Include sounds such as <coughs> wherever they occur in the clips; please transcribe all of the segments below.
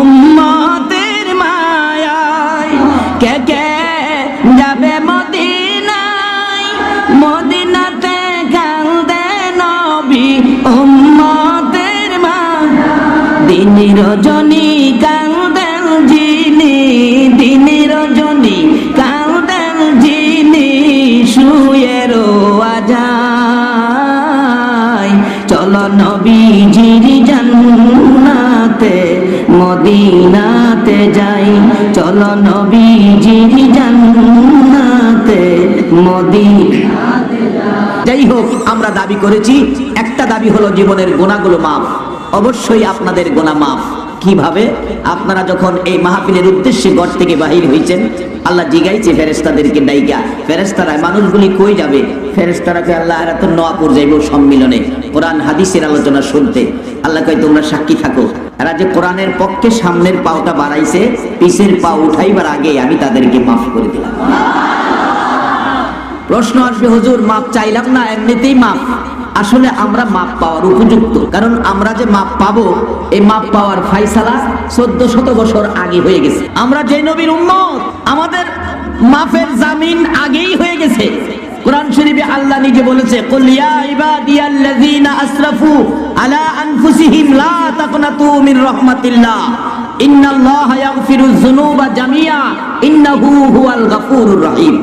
উম্মতের মায়ায়। কে কে যাবে মদিনায়? মদিনাতে কান্দে নবী উম্মতের মা। দিন রজনী যাই হোক আমরা দাবি করেছি, একটা দাবি হলো জীবনের গোনাগুলো মাফ। অবশ্যই আপনাদের গোনা মাফ। কীভাবে? আপনারা যখন এই মাহফিলের উদ্দেশ্যে ঘর থেকে বাহির হয়েছেন আল্লাহ জিগাইছে ফেরেস্তাদেরকে ডাইকা ফেরেস্তারা মানুষগুলি কই যাবে? ফেরেস্তারাকে আল্লাহ, এরা তো নোয়াপুর যাইব সম্মিলনে। কোরআন, হাদিসের আলোচনা শুনতে। আল্লাহ কয়, তোমরা সাক্ষী থাকো। এরা যে কোরআনের পক্ষে সামনের পাওটা বাড়াইছে, পিছের পা উঠাইবার আগে আমি তাদেরকে মাফ করে দিলাম। প্রশ্ন আসবে, হুজুর, মাপ চাইলাম না, এমনিতেই মাপ। আসলে আমরা মাপ পাওয়ার উপযুক্ত, কারণ আমরা যে মাপ পাবো, এই মাপ পাওয়ার ফাইসালা চোদ্দ শত বছর আগে হয়ে গেছে। আমরা যে নবীর উম্মত, আমাদের মাফের জামিন আগেই হয়ে গেছে। কোরআন শরীফে আল্লাহ নিজে বলেছে, কুল ইয়া ইবাদিয়াল্লাযীনা আসরাফু আলা আনফুসিহিম লা তাকনাতু মির রাহমাতিল্লাহ। ইন্নাল্লাহা ইয়াগফিরুয যুনুবা জামিয়া, ইন্নাহু হুয়াল গাফুরুর রহিম।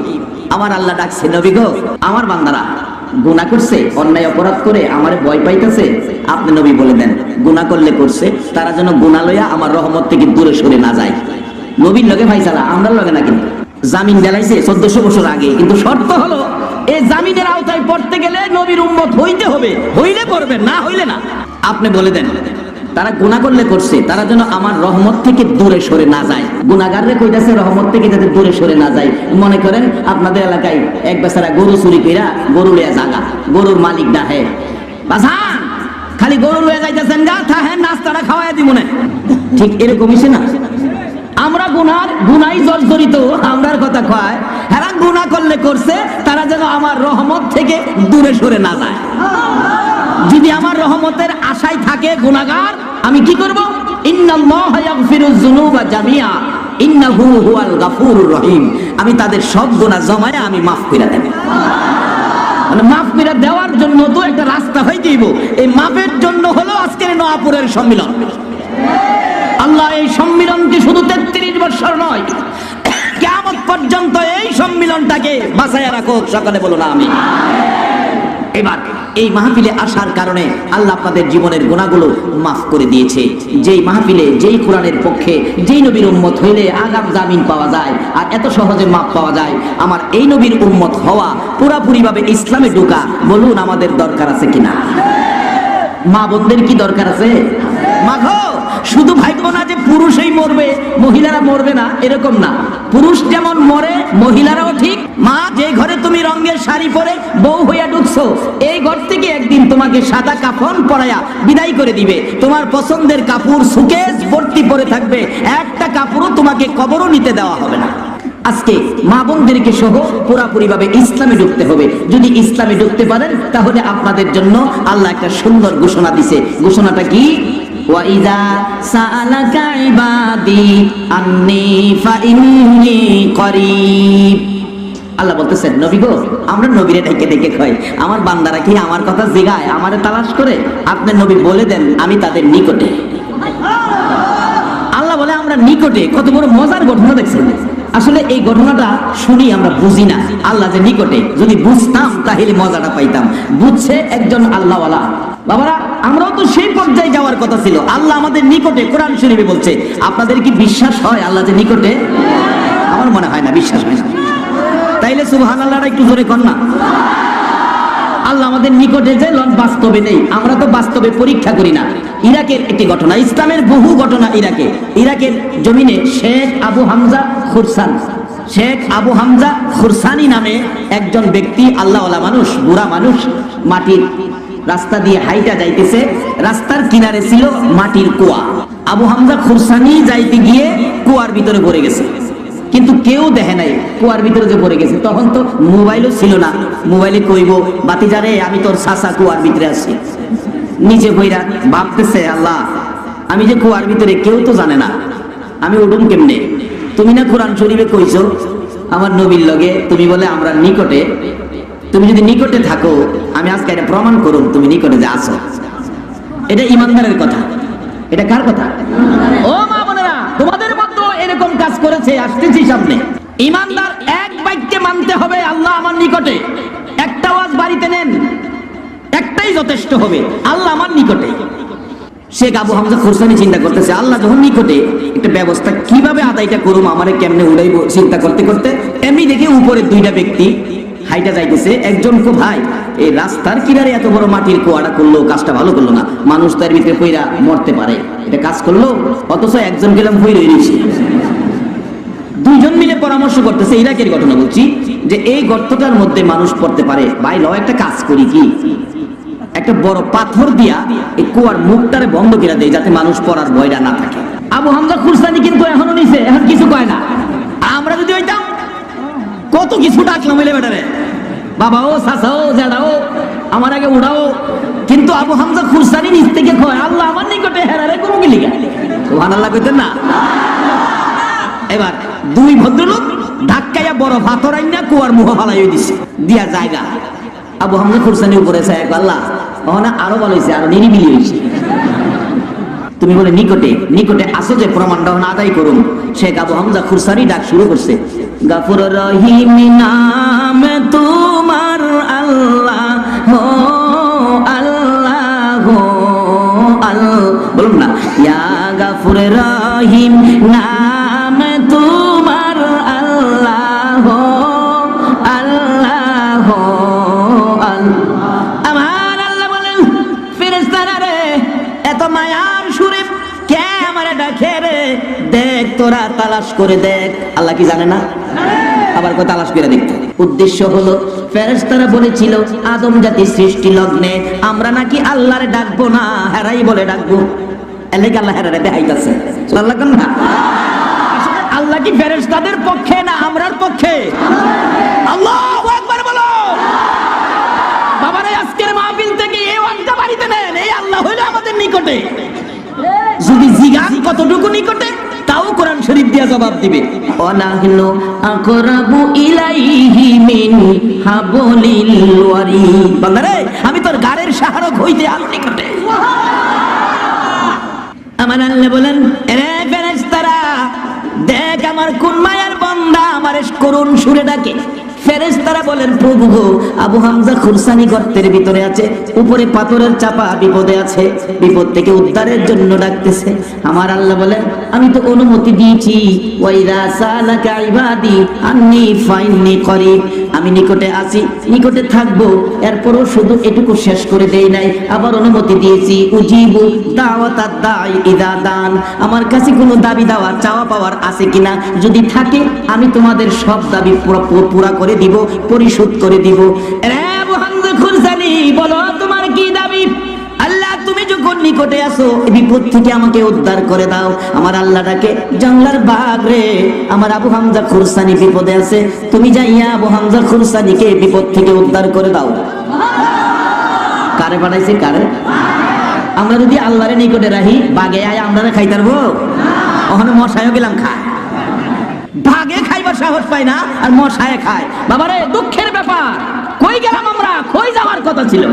আমার আল্লাহ ডাকছে, নবী গো, আমার বান্দারা, গুনাহ করছে, অন্যায় অপরাধ করে আমার ভয় পাইতেছে, আপনি নবী বলে দেন, গুনাহ করলে করছে, তারা যেন গুনাহ লইয়া আমার রহমত থেকে দূরে সরে না যায়। নবীর লগে ভাইসালা আমরা লগে না কিন্তু জামিন দেলাইছে চোদ্দশো বছর আগে, কিন্তু শর্ত হলো, এই জামিনের আওতায় পড়তে গেলে নবীর উম্মত হইতে হবে, হইলে পড়বে, না হইলে না। আপনি বলে দেন। তারা গুনাহ করলে করছে, তারা যেন আমার রহমত থেকে দূরে সরে না যায়। গুনাগাররে কইতাছে, রহমত থেকে যাতে দূরে সরে না যায়। মনে করেন, আপনাদের এলাকায় এক বেচারা গরু চুরি কইরা গরু লইয়া জাগা, গরুর মালিক ডাহে। বাসান খালি গরু লইয়া যাইতেছেন গা, থাহেন, নাস্তাটা খাওয়াই দিব না। ঠিক এরকমই সে না? আমরা গুনার, গুনাই জর্জরিত, আমরার কথা কয় হ্যাঁ গুনাহ করলে করছে, তারা যেন আমার রহমত থেকে দূরে সরে না যায়। যদি আমার রহমতের আশায় থাকে গুনাহগার আমি কি করব? আমি তাদের সব গুনাহ জমায়া আমি মাফ করে দেব। মানে মাফ করে দেওয়ার জন্য তো একটা রাস্তা হয়ে যাইব এই মাফের জন্য হলো আজকের নোয়াপুরের সম্মিলন। আল্লাহ, এই সম্মিলনটি শুধু তেত্রিশ বছর নয়। <coughs> কেমন পর্যন্ত এই সম্মিলনটাকে বাঁচাইয়া রাখো সকালে বলো না আমি এবার এই মাহফিলে আসার কারণে আল্লাহ আপনাদের জীবনের গুণাগুলো মাফ করে দিয়েছে। যেই মাহফিলে, যেই কোরআনের পক্ষে, যেই নবীর উম্মত হইলে আগাম জামিন পাওয়া যায় আর এত সহজে মাফ পাওয়া যায়, আমার এই নবীর উন্মত হওয়া পুরাপুরিভাবে ইসলামে ঢোকা, বলুন আমাদের দরকার আছে কিনা? মা বোনদের কি দরকার আছে? মাঘো, শুধু ভাইবো না যে পুরুষই মরবে, মহিলারা মরবে না, এরকম না। পুরুষ যেমন মরে, মহিলারাও ঠিক। মা, যে ঘরে তুমি রঙের শাড়ি পরে বউ হইয়া ঢুকছো, এই ঘর থেকে একদিন তোমাকে সাদা কাফন পরায়া বিদায় করে দিবে। তোমার পছন্দের কাপড় সুকেস ভর্তি পরে থাকবে। একটা কাপড়ও তোমাকে কবরও নিতে দেওয়া হবে না। আজকে মা বোনদেরকে সহ পুরাপুরি ভাবে ইসলামে ঢুকতে হবে। যদি ইসলামে ঢুকতে পারেন, তাহলে আপনাদের জন্য আল্লাহ একটা সুন্দর ঘোষণা দিছে। ঘোষণাটা কি? আল্লাহ বলতেছেন, নবী গো, আমরা নবীরে ডেকে ডেকে খাই। আমার বান্দারা কি আমার কথা জিগায়, আমারে তালাশ করে? আপনি নবী বলে দেন, আমি তাদের নিকটে। আল্লাহ বলে, আমরা নিকটে, কত বড় মজার ঘটনা দেখছেন। আসলে এই ঘটনাটা শুনি আমরা বুঝি না। আল্লাহ যে নিকটে, যদি বুঝতাম, তাহলে মজাটা পাইতাম। বুঝছে একজন আল্লাহওয়ালা। বাবারা, আমরাও তো সেই পর্যায়ে যাওয়ার কথা ছিল। আল্লাহ আমাদের নিকটে কোরআন শরীফে বলছে, আপনাদের কি বিশ্বাস হয় আল্লাহ যে নিকটে? আমার মনে হয় না, বিশ্বাস হয় না। তাইলে আল্লাহটা একটু জোরে কর না। আল্লাহ আমাদের নিকটে যে লন বাস্তবে নেই, আমরা তো বাস্তবে পরীক্ষা করি না। ইরাকের একটি ঘটনা, ইসলামের বহু ঘটনা ইরাকে। ইরাকের জমিনে শেখ আবু হামজা খুরসান, শেখ আবু হামজা খুরসানি নামে একজন ব্যক্তি, আল্লাহওয়ালা মানুষ, বুড়া মানুষ, মাটির রাস্তা দিয়ে হাইটা যাইতেছে, রাস্তার কিনারে ছিল মাটির কুয়া। আবু হামজা খুরসানি যাইতে গিয়ে কুয়ার ভিতরে পড়ে গেছে। কিন্তু কেউ দেখে নাই কুয়ার ভিতরে যে পড়ে গেছে। তখন তো মোবাইলও ছিল না। মোবাইলে কইব বাতিজারে আমি তোর সাসা কুয়ার ভিতরে আছি। নিচে বইরা ভাবতেছে, আল্লাহ, আমি যে কুয়ার ভিতরে কেউ তো জানে না। আমি উঠুম কেমনে? তুমি না কোরআন শরীফে কইছো, আমার নবীর লগে, তুমি বলে আমরা নিকটে তুমি যদি নিকটে থাকো, আমি আজকে এটা প্রমাণ করুন, তুমি নিকটে যে আসো এটা ইমানদারের কথা। এটা কার কথা? ও মা বোনেরা, তোমাদের মতো এরকম কাজ করেছে, আসতেছি সামনে। ইমানদার এক বাক্যে মানতে হবে, আল্লাহ আমার নিকটে। একটা ওয়াজ বাড়িতে নেন, একটাই যথেষ্ট হবে, আল্লাহ আমার নিকটে। শেখ আবু হামজা খুরসানি চিন্তা করতেছে, আল্লাহ যখন নিকটে, একটা ব্যবস্থা কীভাবে আদায়টা করুম, আমারে কেমনে উড়াইব চিন্তা করতে করতে, এমনি দেখে উপরে দুইটা ব্যক্তি হাইটা যাইতেছে, একজন কো, ভাই, এই রাস্তার কিনারে এত বড় মাটির কুয়াটা করল, কাজটা ভালো করল না। মানুষ তার ভিতরে কইরা মরতে পারে। এটা কাজ করল? অথচ একজন গেলাম হই রয়েছে দুইজন মিলে পরামর্শ করতেছে, ইরাকের ঘটনা বলছি, যে এই গর্তটার মধ্যে মানুষ পড়তে পারে। ভাই, লও একটা কাজ করি কি? একটা বড় পাথর দিয়া এই কুয়ার মুখটারে বন্ধ করে দেয়, যাতে মানুষ পড়ার ভয়টা না থাকে। আবু হামজা খুরসানি কিন্তু এখনও নিছে, এখন কিছু কয় না। আমরা যদি হইতাম, কত কিছু ডাকলাম মিলে বেটারে বাবা ও সাসা ও জ্যাডা ও আমার আগে উড়াও। কিন্তু আবু হামজা খুরসানি নিচ থেকে কয়, আল্লাহ আমার নিকটে হেরারে কোনো গিলিগা সুবহান আল্লাহ কইতেন না? এবার দুই ভদ্রলোক ধাক্কাইয়া বড় পাথর আইনা কুয়ার মুখ ফালাই দিছে, দিয়া জায়গা। আবু হামজা খুরসানি উপরে চায়, আল্লাহ ওখানে আরও ভালো হয়েছে আরও নিরিবিলি হয়েছে তুমি বলে, নিকটে নিকটে আসো যে, প্রমাণটা ওখানে আদায় করুন। শেখ আবু হামজা খুরসানি ডাক শুরু করছে, গাফুর রহিম নাম তোমার আল্লাহ হো আল্লাহ হো আল্লাহ। বলুন না, ইয়া গাফুর রহিম, নাম তোমার আল্লাহ আল্লাহ আমার আল্লাহ বলেন, ফেরেশতারা রে, এত মায়ার সুরে কে আমারে ডাকে রে? দেখ, তোরা তালাশ করে দেখ। আল্লাহ কি জানে না? আবার কো তালাশ করে দেখতে উদ্দেশ্য হলো, ফেরেশতারা বলেছিল, আদম জাতি সৃষ্টি লগ্নে, আমরা নাকি আল্লাহরে ডাকবো না, হেরাই বলে ডাকবো। এলাকা আল্লাহ হেরারে দেখাইতাছে? আল্লাহ আল্লাহ কি ফেরেশতাদের পক্ষে না আমরার পক্ষে? আল্লাহ বলো। বাবারে, আজকের মাহফিল থেকে এই বাড়িতে নেন, এই আল্লাহ হইল আমাদের নিকটে। যদি জিগান কতটুকু নিকটে? তাও কোরআন শরীফ দিয়া জবাব দিবে। আকরাবু ইলাইহি মিন হাবলিল ওয়ারিদ। আমি তোর গাড়ের সাহারক হইতে আর নিকটে। আমার আল্লাহ বলেন ফেরেশতারা, দেখ আমার কোন মায়ার বান্দা আমার করুণ সুরে ডাকে। ফেরেশতারা বলেন, প্রভু আবু হামজা খুরসানি গর্তের ভিতরে আছে, উপরে পাথরের চাপা বিপদে আছে, বিপদ থেকে উদ্ধারের জন্য ডাকতেছে। আমার আল্লাহ বলেন, আমি তো অনুমতি দিয়েছি আমি নিকটে আছি, নিকটে থাকব, এরপরও শুধু এটুকু শেষ করে দেই নাই, আবার অনুমতি দিয়েছি, উজিবু ইদা দান। আমার কাছে কোনো দাবি দাওয়া চাওয়া পাওয়ার আছে কিনা, যদি থাকে, আমি তোমাদের সব দাবি পুরা করে দিব, পরিশোধ করে দিব। বলো তোমার কি দাবি? উদ্ধার করে দাও। বাঘ করে পাঠাইছে, কারে? আমরা যদি আল্লাহরে নিকটে রাহি বাগে আয় আমরা খাইতে পারব? ওখানে মশাইও গেলাম খায় সাহস পাই না আর মশায় খায়। বাবারে, দুঃখের ব্যাপার। কই গেলাম আমরা? কই যাওয়ার কথা ছিল?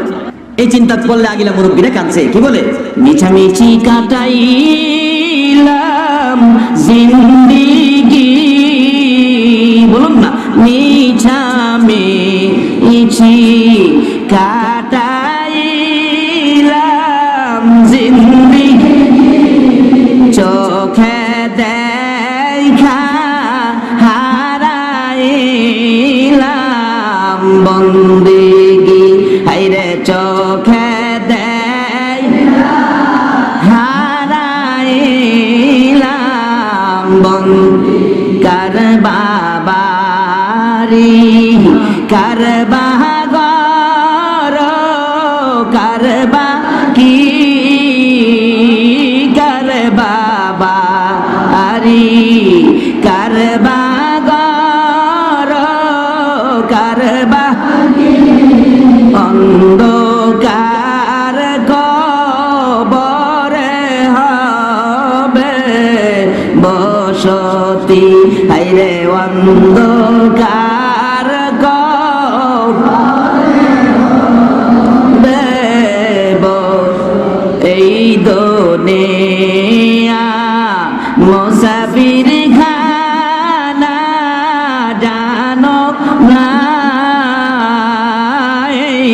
এই চিন্তা করলে আগিলা মুরব্বীরা কাঁদছে। কি বলে? মিছামিছি কাটাইলাম জিন্দিগি। বলুন না, মিছামিছি কাটাইলাম হারাইলাম বসতি হাইরে অন্ধকার কবরে এই দোনিয়া মোসাফির খানা জানো না। এই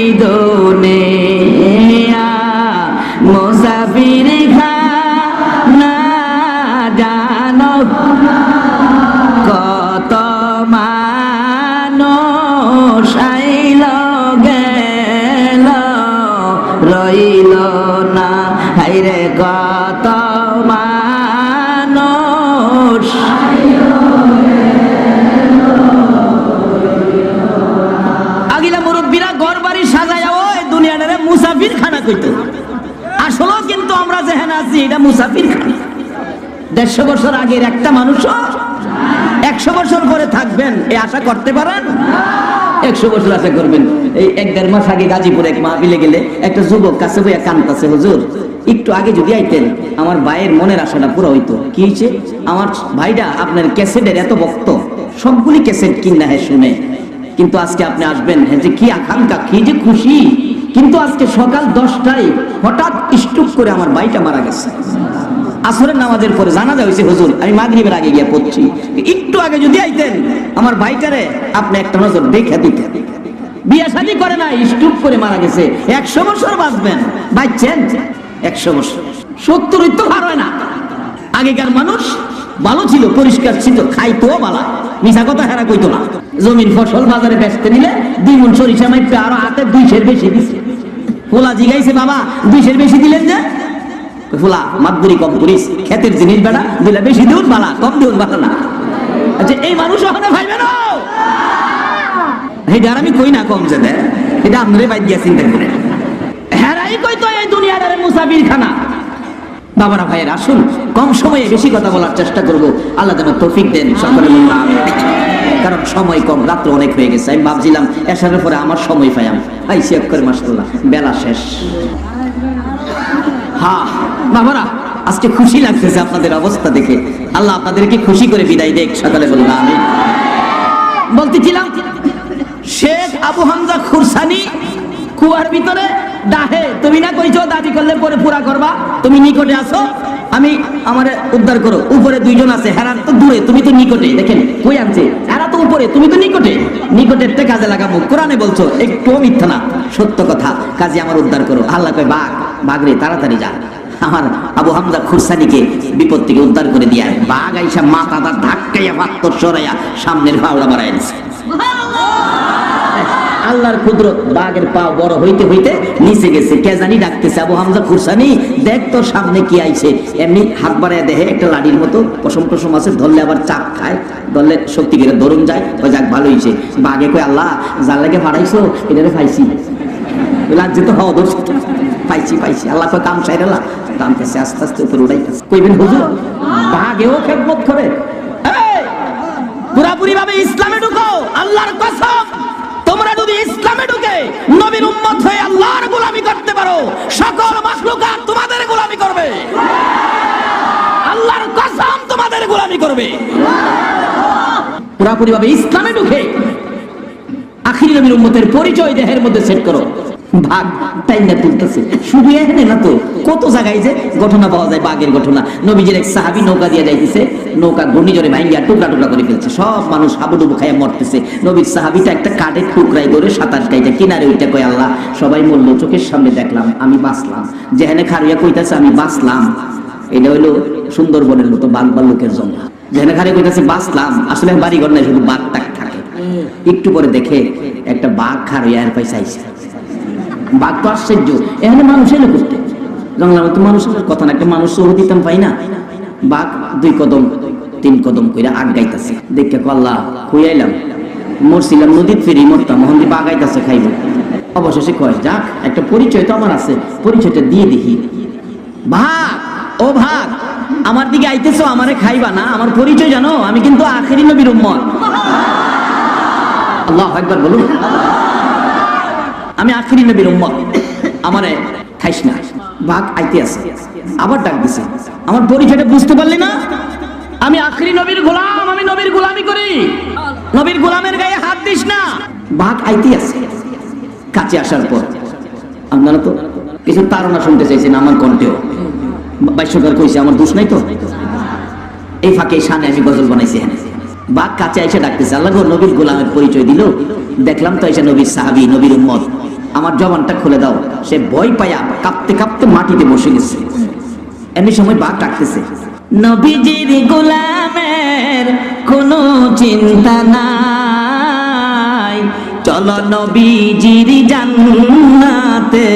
জানো কত আসলেও কিন্তু আমরা যেখানে আছি, এটা মুসাফির দেড়শো বছর আগের একটা একশো বছর থাকবেন আশা করতে পারেন? একশো বছর আশা করবেন। এই এক দেড় মাস আগে এক গেলে একটা যুবক কাছে বইয়া হুজুর, একটু আগে যদি আইতেন, আমার ভাইয়ের মনের আশাটা পুরো হইতো। কি হয়েছে আমার ভাইটা আপনার ক্যাসেটের এত ভক্ত, সবগুলি ক্যাসেট কিনা হ্যাঁ শুনে। কিন্তু আজকে আপনি আসবেন হ্যাঁ যে কি আকাঙ্ক্ষা, কি যে খুশি। কিন্তু আজকে সকাল দশটায় হঠাৎ স্টুক করে আমার ভাইটা মারা গেছে। আসরের নামাজের পরে জানাজা হয়েছে, হুজুর, আমি মাগরিবের আগে গিয়ে পড়ছি। একটু আগে যদি আইতেন, আমার ভাইটারে আপনি একটা নজর দেখে দিতেন। শাদী করে না স্টুপ করে মারা গেছে। একশো বছর বাঁচবেন। বাঁচছেন? একশো বছর। সত্তর ভার হয় না। আগেকার মানুষ ভালো ছিল, পরিষ্কার ছিল, খাইতো বালা। মিশা কথা হেরা কইতো না। জমির ফসল বাজারে বেচতে নিলে দুই মন সরিষা মাইপে আরও হাতে দুই দুইশের বেশি দিছে। পোলা জিগাইছে বাবা দুইশের বেশি দিলেন যে? ফুলা মাতবুরি কম করিস, ক্ষেতের জিনিস বেড়া, দিলে বেশি দিউন বালা, কম দিউন বালা না। আচ্ছা এই মানুষ ওখানে ভাইবে না। এটা আমি কই না কম যে এটা আপনারে বাইর দিয়া চিন্তা করে। হেরাই কই তো এই দুনিয়ার মুসাফির খানা বাবারা ভাইয়ের, আসুন, কম সময়ে বেশি কথা বলার চেষ্টা করব। আল্লাহ যেন তৌফিক দেন সকলে। কারণ সময় কম, রাত্র অনেক হয়ে গেছে। আমি ভাবছিলাম এসারের পরে আমার সময় আইসি এক করে মাসাল্লাহ বেলা শেষ। হ্যাঁ বাবারা, আজকে খুশি লাগতেছে আপনাদের অবস্থা দেখে। আল্লাহ আপনাদেরকে খুশি করে বিদায় দেখ সকালে বললাম আমি বলতেছিলাম, শেখ আবু হামজা খুরসানি কুয়ার ভিতরে ডাহে তুমি না কইছো দাবি করলে পরে পুরা করবা? তুমি নিকটে আসো আমি আমার উদ্ধার করো। উপরে দুইজন আছে হেরার তো দূরে, তুমি তো নিকটে, দেখেন, কই আনছে? হেরা তো উপরে, তুমি তো নিকটে। নিকটের তে কাজে লাগাবো। কোরআনে বলছো একটু মিথ্যা না, সত্য কথা। কাজে আমার উদ্ধার করো। আল্লাহ কয়, বাঘ বাঘ রে তাড়াতাড়ি যা। আমার আবু হামজা খুরসানিকে বিপদ থেকে উদ্ধার করে দিয়া বাঘ আইসা মাথা তার ধাক্কাইয়া পাত্তর সরাইয়া সামনের ফাউড়া মারাই আল্লাহর কুদরত বাঘের পা বড় হইতে হইতে নিচে গেছে। কে জানি ডাকতেছে, আবু হামজা খুরসানি দেখ তোর সামনে কি আইছে। এমনি হাত বাড়ায় দেখে একটা লাঠির মতো পশম টসম আছে, ধরলে আবার চাপ খায়, ধরলে শক্তি করে ধরুন যায় ওই যাক ভালো হইছে। বাঘে কই আল্লাহ, যার লাগে ফাড়াইছো, এটারে পাইছি লাজ্জিত হওয়া দোষ। পাইছি পাইছি আল্লাহ কয়, কাম সাইরালা টানতেছে আস্তে আস্তে উপরে উড়াইতেছে। কইবেন, হুজুর, বাঘেও খেদমত করে? পুরাপুরি ভাবে ইসলামে ঢুকো, আল্লাহর কসম তোমরা যদি ইসলামে ঢুকে নবীর উম্মত হয়ে আল্লাহর গোলামি করতে পারো। সকল তোমাদের গোলামি করবে। আল্লাহর কসম তোমাদের গোলামি করবে। পুরাপুরি ভাবে ইসলামে ঢুকে আখির নবীর উম্মতের পরিচয় দেহের মধ্যে সেট করো। ভাগ টাইম না তুলতেছে। শুধু এখানে না তো কত জায়গায় যে ঘটনা পাওয়া যায় বাঘের ঘটনা। নবীজির এক সাহাবি নৌকা দিয়ে যাইতেছে নৌকা ঘূর্ণিঝড়ে ভাঙ্গিয়া টুকরা টুকরা করে ফেলছে। সব মানুষ হাবুডুবু খাইয়া মরতেছে। নবীর সাহাবিটা একটা কাঠের টুকরাই ধরে সাঁতার কাইটা কিনারে ওইটা কয় আল্লাহ সবাই মরল চোখের সামনে দেখলাম আমি বাঁচলাম। যেখানে খারুয়া কইতাছে আমি বাঁচলাম। এটা হইল সুন্দরবনের মতো বাঘ বা লোকের জন্য যেখানে খারে কইতাছে বাঁচলাম। আসলে বাড়ি ঘর নাই শুধু বাঘ টাক থাকে। একটু পরে দেখে একটা বাঘ খার এর পয়সা আইসা। বাঘ তো আশ্চর্য। এখানে মানুষ এলো করতে? জঙ্গলের মতো মানুষের কথা না, একটা মানুষ সহ দিতাম পাই না। বাঘ দুই কদম, তিন কদম কইরা আগাইতাছে দেখে কল্লা খুইয়াইলাম মরছিলাম নদীর ফেরি, মরতাম মোহন আগাইতাছে খাইব। অবশেষে কয়, যাক, একটা পরিচয় তো আমার আছে, পরিচয়টা দিয়ে দেখি। ভাগ ও ভাগ আমার দিকে আইতেছো, আমারে খাইবা না? আমার পরিচয় জানো, আমি কিন্তু আখেরি নবীর উম্মত। আল্লাহ একবার বলুন। আমি আখেরি নবীর উম্মত। আমারে খাইস না। ভাগ আইতে আছে। আবার ডাক দিছে। আমার পরিচয়টা বুঝতে পারলি না? আমি আখরি নবীর গোলাম, আমি নবীর গোলামি করি। নবীর গোলামের গায়ে হাত দিস না। ভাগ আইতে আছে। কাছে আসার পর। আপনারা তো কিছু তারা শুনতে চাইছেন আমার কণ্ঠেও। বাইশ্বকার কইছে, আমার দোষ নাই তো? এই ফাঁকে শানে আমি গজল বানাইছি হ্যাঁ বাঘ কাছে এসে ডাকতেছে, আল্লাহ নবীর গোলামের পরিচয় দিল। দেখলাম তো এসে নবীর সাহাবি, নবীর উম্মত। আমার জবানটা খুলে দাও। সে ভয় পায়া কাঁপতে কাঁপতে মাটিতে বসে গেছে। এমনি সময় বাঘ ডাকতেছে, নবীজির গোলামের কোনো চিন্তা নাই। চলো নবীজির জান্নাতে,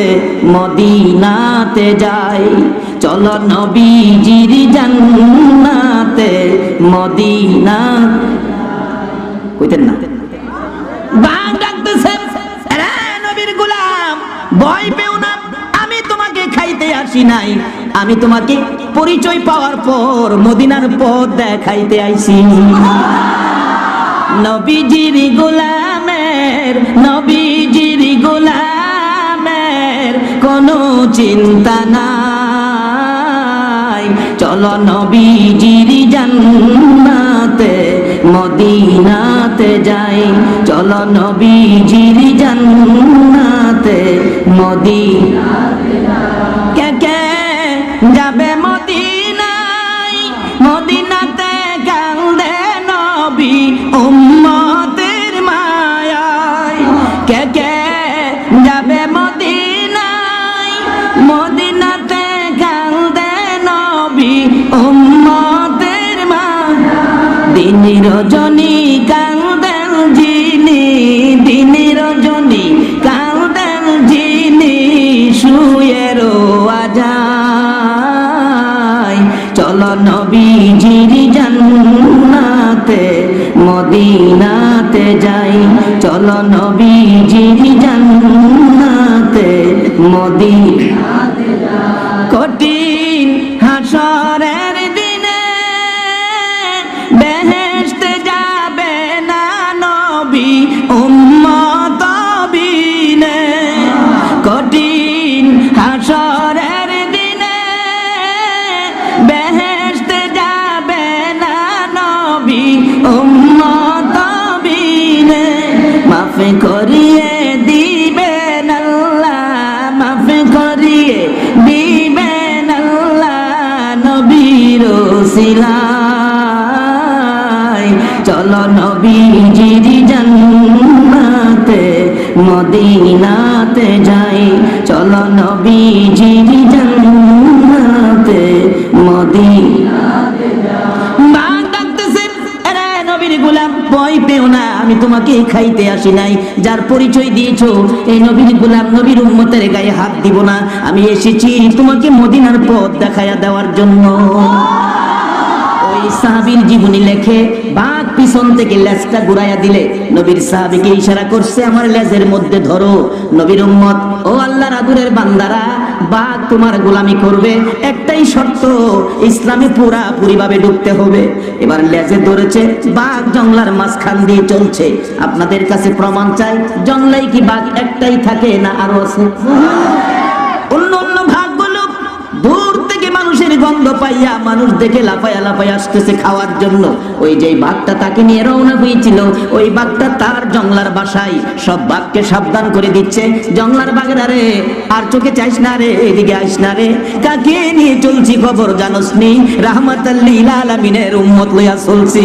মদিনাতে যাই। চলো নবীজির জান্নাতে, মদিনা কইতেন না। ভয় পেও না, আমি তোমাকে খাইতে আসি নাই। আমি তোমাকে পরিচয় পাওয়ার পর মদিনার পথ দেখাইতে আইছি। নবীজির গোলামের নবীজির গোলামের কোনো চিন্তা নাই। চলো নবীজির জান্নাতে, মদিনাতে যাই। চলো নবীজির জান্নাতে মদিনা কে কে যাবে মদিনায়? মদিনাতে কান্দে নবী উম্মতের মায়ায়। কে কে যাবে মদিনায়? মদিনাতে কান্দে নবী উম্মতের মায়া দিনী রজনী চলো নবীজির জান্নাতে মদিনাতে যাই। চলো নবীজির জান্নাতে মদিনাতে কঠিন হাসরের মদিনাতে যাই চলো নবীজির জান্নাতে। মদিনাতে বাঘ ডাকতেছে, "এরে নবীর গোলাম ভয় পেও না আমি তোমাকে খাইতে আসি নাই। যার পরিচয় দিয়েছ এই নবীর গোলাম নবীর উম্মতের গায়ে হাত দিব না। আমি এসেছি তোমাকে মদিনার পথ দেখায়া দেওয়ার জন্য। ওই সাহাবীর জীবনী লেখে বাঘ পিছন থেকে লেজটা ঘুরাইয়া দিলে নবীর সাহাবীকে ইশারা করছে, আমার লেজের মধ্যে ধরো। নবীর উম্মত, ও আল্লাহর আদুরের বান্দারা বাঘ তোমার গোলামি করবে। একটাই শর্ত, ইসলামে পুরা পুরিভাবে ঢুকতে হবে। এবার লেজে ধরেছে, বাঘ জংলার মাঝখান দিয়ে চলছে। আপনাদের কাছে প্রমাণ চাই জংলাই কি বাঘ একটাই থাকে না আরও আছে অন্য অন্য ভাগগুলো দূর থেকে মানুষের পাইয়া মানুষ দেখে লাফাইয়া লাফাই আসতেছে খাওয়ার জন্য। ওই যে বাঘটা তাকে নিয়ে রওনা হয়েছিল, ওই বাঘটা তার জংলার বাসায় সব বাঘকে সাবধান করে দিচ্ছে। জংলার বাঘের, আরে, আর চোখে চাইস না রে, এদিকে আইস না রে। কাকে নিয়ে চলছি খবর জানোস নি? রাহমাতাল্লিল আলামিনের উম্মত লইয়া চলছি।